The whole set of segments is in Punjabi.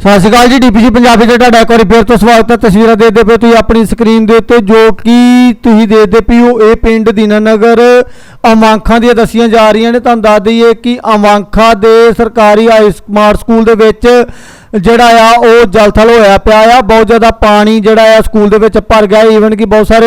ਸਤਿ ਸ਼੍ਰੀ ਅਕਾਲ ਜੀ ਡੀਪੀਜੀ ਪੰਜਾਬੀ ਦੇ ਤੁਹਾਡਾ ਇੱਕ ਵਾਰੀ ਫੇਰ ਤੋਂ ਸਵਾਗਤ ਹੈ। ਤਸਵੀਰਾਂ ਦੇਖਦੇ ਪਏ ਤੁਸੀਂ ਆਪਣੀ ਸਕਰੀਨ ਦੇ ਉੱਤੇ, ਜੋ ਕਿ ਤੁਸੀਂ ਦੇਖਦੇ ਪਏ ਹੋ, ਇਹ ਪਿੰਡ ਦੀਨਾਨਗਰ ਅਮਾਂਖਾਂ ਦੀਆਂ ਦੱਸੀਆਂ ਜਾ ਰਹੀਆਂ ਨੇ। ਤੁਹਾਨੂੰ ਦੱਸ ਦਈਏ ਕਿ ਅਮਾਂਖਾਂ ਦੇ ਸਰਕਾਰੀ ਹਾਈ ਸਮਾਰਟ ਸਕੂਲ ਦੇ ਵਿੱਚ ਜਿਹੜਾ ਆ, ਉਹ ਜਲਥਲ ਹੋਇਆ ਪਿਆ ਆ। ਬਹੁਤ ਜ਼ਿਆਦਾ ਪਾਣੀ ਜਿਹੜਾ ਆ, ਸਕੂਲ ਦੇ ਵਿੱਚ ਭਰ ਗਿਆ। ਈਵਨ ਕਿ ਬਹੁਤ ਸਾਰੇ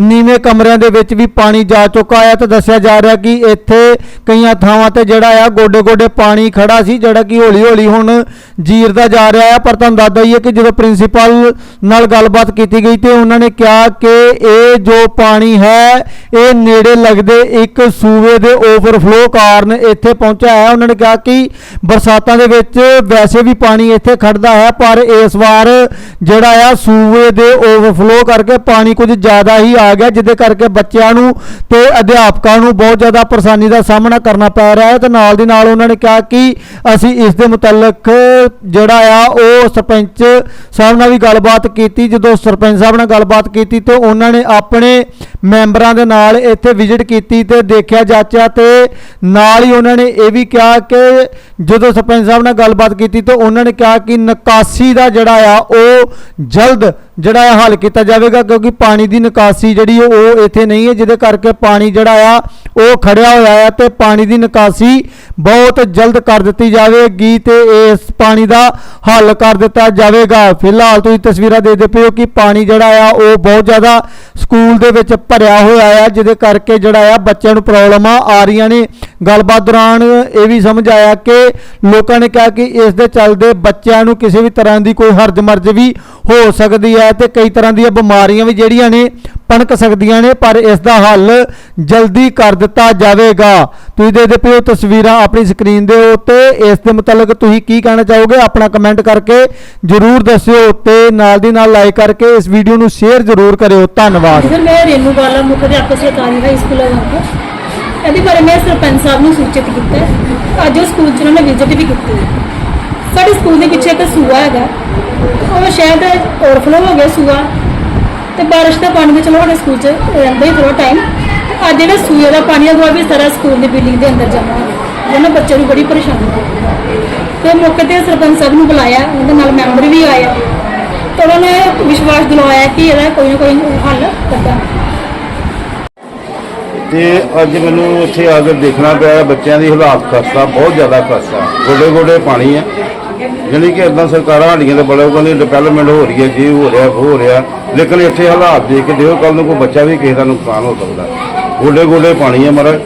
ਨੀਵੇਂ ਕਮਰਿਆਂ ਦੇ ਵਿੱਚ ਵੀ ਪਾਣੀ ਜਾ ਚੁੱਕਾ ਆ ਤੇ ਦੱਸਿਆ ਜਾ ਰਿਹਾ ਕਿ ਇੱਥੇ ਕਈਆਂ ਥਾਵਾਂ ਤੇ ਜਿਹੜਾ ਆ ਗੋਡੇ ਗੋਡੇ ਪਾਣੀ ਖੜਾ ਸੀ, ਜਿਹੜਾ ਕਿ ਹੌਲੀ ਹੌਲੀ ਹੁਣ ਜੀਰਦਾ ਜਾ ਰਿਹਾ ਆ। ਪਰ ਤੁਹਾਨੂੰ ਦੱਸ ਦਈਏ ਕਿ ਜਦੋਂ ਪ੍ਰਿੰਸੀਪਲ ਨਾਲ ਗੱਲਬਾਤ ਕੀਤੀ ਗਈ ਤੇ ਉਹਨਾਂ ਨੇ ਕਿਹਾ ਕਿ ਇਹ ਜੋ ਪਾਣੀ ਹੈ, ਇਹ ਨੇੜੇ ਲੱਗਦੇ ਇੱਕ ਸੂਏ ਦੇ ਓਵਰਫਲੋ ਕਾਰਨ ਇੱਥੇ ਪਹੁੰਚਿਆ ਹੈ ਉਹਨਾਂ ਨੇ ਕਿਹਾ ਕਿ ਬਰਸਾਤਾਂ ਦੇ ਵਿੱਚ ਵੈਸੇ ਵੀ ਪਾਣੀ ਇੱਥੇ ਖੜਦਾ ਹੈ, ਪਰ ਇਸ ਵਾਰ ਜਿਹੜਾ ਆ ਸੂਏ ਦੇ ਓਵਰਫਲੋ ਕਰਕੇ ਪਾਣੀ ਕੁਝ ਜ਼ਿਆਦਾ ਹੀ ਆ ਗਿਆ, ਜਿਹਦੇ ਕਰਕੇ ਬੱਚਿਆਂ ਨੂੰ ਤੇ ਅਧਿਆਪਕਾਂ ਨੂੰ ਬਹੁਤ ਜ਼ਿਆਦਾ ਪਰੇਸ਼ਾਨੀ ਦਾ ਸਾਹਮਣਾ ਕਰਨਾ ਪੈ ਰਿਹਾ ਹੈ ਤੇ ਨਾਲ ਦੀ ਨਾਲ ਉਹਨਾਂ ਨੇ ਕਿਹਾ ਕਿ ਅਸੀਂ ਇਸ ਦੇ ਮੁਤਲਕ ਜਿਹੜਾ ਆ, ਉਹ ਸਰਪੰਚ ਸਾਹਿਬ ਨਾਲ ਵੀ ਗੱਲਬਾਤ ਕੀਤੀ, ਜਦੋਂ ਸਰਪੰਚ ਸਾਹਿਬ ਨਾਲ ਗੱਲਬਾਤ ਕੀਤੀ ਤੇ ਉਹਨਾਂ ਨੇ ਆਪਣੇ ਮੈਂਬਰਾਂ ਦੇ ਨਾਲ ਇੱਥੇ ਵਿਜ਼ਿਟ ਕੀਤੀ ਤੇ ਦੇਖਿਆ ਜਾਚਿਆ ਤੇ ਨਾਲ ਹੀ ਉਹਨਾਂ ਨੇ ਇਹ ਵੀ ਕਿਹਾ ਕਿ ਜਦੋਂ ਸਰਪੰਚ ਸਾਹਿਬ ਨਾਲ ਗੱਲਬਾਤ ਕੀਤੀ ਤੇ ਉਹਨਾਂ ਨੇ ਕਿਹਾ ਕਿ ਨਿਕਾਸੀ ਦਾ ਜਿਹੜਾ ਆ ਉਹ ਜਲਦ ਜਿਹੜਾ ਆ ਹੱਲ ਕੀਤਾ ਜਾਵੇਗਾ, ਕਿਉਂਕਿ ਪਾਣੀ ਦੀ ਨਿਕਾਸੀ ਜਿਹੜੀ ਉਹ ਇੱਥੇ ਨਹੀਂ ਹੈ, ਜਿਹਦੇ ਕਰਕੇ ਪਾਣੀ ਜਿਹੜਾ ਆ ਉਹ ਖੜਿਆ ਹੋਇਆ ਆ ਤੇ ਪਾਣੀ ਦੀ ਨਿਕਾਸੀ ਬਹੁਤ ਜਲਦ ਕਰ ਦਿੱਤੀ ਜਾਵੇਗੀ ਤੇ ਇਸ ਪਾਣੀ ਦਾ ਹੱਲ ਕਰ ਦਿੱਤਾ ਜਾਵੇਗਾ। ਫਿਲਹਾਲ ਤੁਸੀਂ ਤਸਵੀਰਾਂ ਦੇਖਦੇ ਪਏ ਹੋ ਕਿ ਪਾਣੀ ਜਿਹੜਾ ਆ, ਉਹ ਬਹੁਤ ਜ਼ਿਆਦਾ ਸਕੂਲ ਦੇ ਵਿੱਚ ਭਰਿਆ ਹੋਇਆ ਆ, ਜਿਹਦੇ ਕਰਕੇ ਜਿਹੜਾ ਆ ਬੱਚਿਆਂ ਨੂੰ ਪ੍ਰੋਬਲਮਾਂ ਆ ਰਹੀਆਂ ਨੇ। ਗੱਲਬਾਤ ਦੌਰਾਨ ਇਹ ਵੀ ਸਮਝ ਆਇਆ ਕਿ ਲੋਕਾਂ ਨੇ ਕਿਹਾ ਕਿ ਇਸ ਦੇ ਚੱਲਦੇ ਬੱਚਿਆਂ ਨੂੰ ਕਿਸੇ ਵੀ ਤਰ੍ਹਾਂ ਦੀ ਕੋਈ ਹਰਜ ਮਰਜ ਵੀ ਹੋ ਸਕਦੀ ਹੈ ਤੇ ਕਈ ਤਰ੍ਹਾਂ ਦੀਆਂ ਬਿਮਾਰੀਆਂ ਵੀ ਜਿਹੜੀਆਂ ਨੇ, ਪਣਕ ਸਕਦੀਆਂ ਨੇ, ਪਰ ਇਸ ਦਾ ਹੱਲ ਜਲਦੀ ਕਰ ਦਿੱਤਾ ਜਾਵੇਗਾ। ਤੁਸੀਂ ਦੇਖਦੇ ਪਏ ਹੋ ਤਸਵੀਰਾਂ ਆਪਣੀ ਸਕਰੀਨ ਦੇ ਉੱਤੇ। ਇਸ ਦੇ ਮੁਤਲਕ ਤੁਸੀਂ ਕੀ ਕਹਿਣਾ ਚਾਹੋਗੇ? ਆਪਣਾ ਕਮੈਂਟ ਕਰਕੇ ਜਰੂਰ ਦੱਸਿਓ ਤੇ ਨਾਲ ਦੀ ਨਾਲ ਲਾਈਕ ਕਰਕੇ ਇਸ ਵੀਡੀਓ ਨੂੰ ਸ਼ੇਅਰ ਜਰੂਰ ਕਰਿਓ। ਧੰਨਵਾਦ। ਸਰ ਮੈਂ ਰੇਨੂ ਬਾਲਾ, ਮੁੱਖ ਅਧਿਆਪਕ ਸਰਕਾਰੀ ਹਾਈ ਸਕੂਲ ਅਗੰਪੁਰ ਇਹਦੇ ਬਾਰੇ ਮੈਂ ਸਰਪੰਚ ਸਾਹਿਬ ਨੂੰ ਸੂਚਿਤ ਕੀਤਾ ਅੱਜ ਉਹ ਸਕੂਲ 'ਚ ਨੇ ਵਿਜ਼ਿਟ ਵੀ ਕੀਤੀ ਸਾਡੇ ਸਕੂਲ ਦੇ ਪਿੱਛੇ ਇੱਕ ਸੂਆ ਹੈਗਾ। ਉਹ ਸ਼ਾਇਦ ਓਵਰਫਲੋ ਹੋ ਗਿਆ ਸੂਆ। ਤੇ ਬਾਰਿਸ਼ ਦਾ ਪਾਣੀ ਵੀ ਚਲੋ ਸਾਡੇ ਸਕੂਲ 'ਚ ਰਹਿੰਦਾ ਹੀ ਥੋੜਾ ਟਾਈਮ ਅੱਜ ਜਿਹੜਾ ਸੂਏ ਦਾ ਪਾਣੀ ਆ ਵੀ ਸਾਰਾ ਸਕੂਲ ਦੀ ਬਿਲਡਿੰਗ ਦੇ ਅੰਦਰ ਜਮ੍ਹਾਂ ਹੋ ਗਿਆ। ਜਿਹਨਾਂ ਬੱਚਿਆਂ ਨੂੰ ਬੜੀ ਪਰੇਸ਼ਾਨੀ ਹੋਈ ਤੇ ਮੌਕੇ ਤੇ ਸਰਪੰਚ ਸਾਹਿਬ ਨੂੰ ਬੁਲਾਇਆ, ਉਹਦੇ ਨਾਲ ਮੈਂਬਰ ਵੀ ਆਏ। ਆ ਤੇ ਉਹਨਾਂ ਨੇ ਵਿਸ਼ਵਾਸ ਦਿਲਾਇਆ ਕਿ ਇਹਦਾ ਕੋਈ ਨਾ ਕੋਈ ਹੱਲ ਕੱਢਾਂਗੇ ਤੇ ਅੱਜ ਮੈਨੂੰ ਇੱਥੇ ਆ ਕੇ ਦੇਖਣਾ ਪਿਆ, ਬੱਚਿਆਂ ਦੀ ਹਾਲਾਤ ਖਸਤਾ, ਬਹੁਤ ਜ਼ਿਆਦਾ ਖਸਤਾ। ਗੋਡੇ ਗੋਡੇ ਪਾਣੀ ਹੈ ਜਾਣੀ ਕਿ ਇਦਾਂ ਸਰਕਾਰਾਂ ਸਾਡੀਆਂ ਤੇ ਬੜੇ ਕਹਿੰਦੇ ਡਿਵੈਲਪਮੈਂਟ ਹੋ ਰਹੀ ਹੈ, ਜੀ ਹੋ ਰਿਹਾ ਹੋ ਰਿਹਾ। ਲੇਕਿਨ ਇੱਥੇ ਹਾਲਾਤ ਦੇਖ ਕੇ ਦਿਓ ਕੱਲ ਨੂੰ ਕੋਈ ਬੱਚਾ ਵੀ ਕਿਸੇ ਦਾ ਨੁਕਸਾਨ ਹੋ ਸਕਦਾ। ਗੋਡੇ ਗੋਡੇ ਪਾਣੀ ਹੈ ਮਹਾਰਾਜ।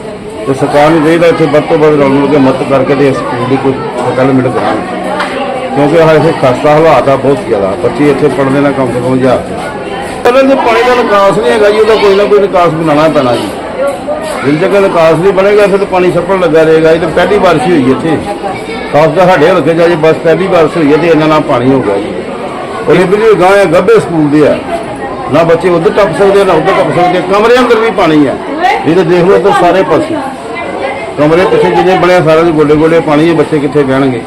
ਤੇ ਸਰਕਾਰ ਨੂੰ ਚਾਹੀਦਾ ਇੱਥੇ ਵੱਧ ਤੋਂ ਵੱਧ ਰਲ ਮਿਲ ਕੇ ਮਦਦ ਕਰਕੇ ਤੇ ਇਸ ਸਕੂਲ ਦੀ ਕੋਈ ਡਿਵੈਲਪਮੈਂਟ ਕਰਾਉਣ ਕਿਉਂਕਿ ਹਾਲੇ ਇੱਥੇ ਖਸਤਾ ਹਾਲਾਤ ਆ, ਬਹੁਤ ਜ਼ਿਆਦਾ। ਬੱਚੇ ਇੱਥੇ ਪੜ੍ਹਦੇ ਨਾ, ਕਮ ਸੇ ਕਮ ਹਜ਼ਾਰ ਪਹਿਲਾਂ ਜੇ ਪਾਣੀ ਦਾ ਨਿਕਾਸ ਨਹੀਂ ਹੈਗਾ ਜੀ, ਉਹਦਾ ਕੋਈ ਨਾ ਕੋਈ ਨਿਕਾਸ ਬਣਾਉਣਾ ਪੈਣਾ ਜੀ। ਜਿਸ ਜਗ੍ਹਾ ਨਿਕਾਸ ਨਹੀਂ ਬਣੇਗਾ ਫਿਰ ਤਾਂ ਪਾਣੀ ਛੱਪਣ ਲੱਗਾ ਰਹੇਗਾ। ਇਹ ਤਾਂ ਪਹਿਲੀ ਬਾਰਿਸ਼ ਹੀ ਹੋਈ ਇੱਥੇ। ਖਾਸ ਕਰ ਸਾਡੇ ਹਲਕੇ ਜਾ ਜੇ, ਬਸ ਪਹਿਲੀ ਬਾਰਿਸ਼ ਹੋਈ ਹੈ ਤੇ ਇਹਨਾਂ ਨਾਲ ਪਾਣੀ ਹੋ ਗਿਆ ਜੀ। ਔਰ ਇਹ ਵੀ ਗਾਂ ਹੈ, ਗੱਬੇ ਸਕੂਲ ਦੇ ਆ ਨਾ ਬੱਚੇ ਉੱਧਰ ਟੱਪ ਸਕਦੇ ਆ, ਨਾ ਉੱਧਰ ਟੱਪ ਸਕਦੇ ਕਮਰੇ ਅੰਦਰ ਵੀ ਪਾਣੀ ਹੈ। ਇਹ ਤਾਂ ਦੇਖ ਲਓ ਤਾਂ ਸਾਰੇ ਪਾਸੇ। ਕਮਰੇ ਪਿੱਛੇ ਜਿੰਨੇ ਬਣਿਆ ਸਾਰਿਆਂ ਦੇ ਗੋਡੇ ਗੋਡੇ ਪਾਣੀ ਹੈ ਬੱਚੇ ਕਿੱਥੇ ਬਹਿਣਗੇ।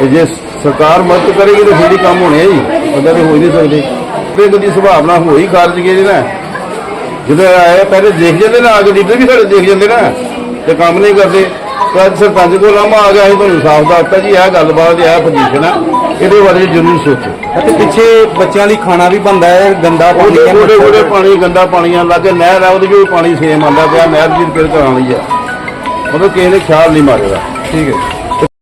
ਤੇ ਜੇ ਸਰਕਾਰ ਮਦਦ ਕਰੇਗੀ ਤਾਂ ਫਿਰ ਹੀ ਕੰਮ ਹੋਣੇ ਆ ਜੀ। ਉਹਦਾ ਤੇ ਹੋ ਹੀ ਨਹੀਂ ਸਕਦੇ। ਫਿਰ ਕਦੀ ਸੁਭਾਵਨਾ ਹੋਈ ਖਾਰਜ ਗਏ ਜੀ ਨਾ ਜਦੋਂ ਆਏ ਪਹਿਲੇ ਦੇਖ ਜਾਂਦੇ ਨਾ ਆ ਕੇ ਲੀਡਰ ਵੀ ਸਾਡੇ ਦੇਖ ਜਾਂਦੇ ਨਾ। ਤੇ ਕੰਮ ਨਹੀਂ ਕਰਦੇ। ਅੱਜ ਸਰਪੰਚ ਕੋਲ ਆਮਾ ਆ ਗਿਆ ਅਸੀਂ ਤੁਹਾਨੂੰ ਸਾਫ਼ ਦੱਸਤਾ ਜੀ ਇਹ ਗੱਲਬਾਤ ਇਹ ਪੋਜੀਸ਼ਨ ਆ। ਇਹਦੇ ਬਾਰੇ ਜ਼ਰੂਰ ਸੋਚੋ। ਅਤੇ ਪਿੱਛੇ ਬੱਚਿਆਂ ਲਈ ਖਾਣਾ ਵੀ ਬੰਦਾ ਹੈ ਗੰਦਾ ਪਾਣੀ ਉਹਦੇ ਹੈ ਗੋਡੇ ਗੋਡੇ ਪਾਣੀ ਗੰਦਾ ਪਾਣੀ ਆ ਲੱਗੇ ਨਹਿਰ ਆ ਉਹਦੇ ਵਿੱਚ ਪਾਣੀ ਸੇਮ ਆਉਂਦਾ ਪਿਆ ਨਹਿਰ ਦੀ ਰਿਪੇਅਰ ਕਰਾਉਣੀ ਆ। ਮਤਲਬ ਕਿਸੇ ਨੇ ਖਿਆਲ ਨਹੀਂ ਮਾਰਿਆ। ਠੀਕ ਹੈ।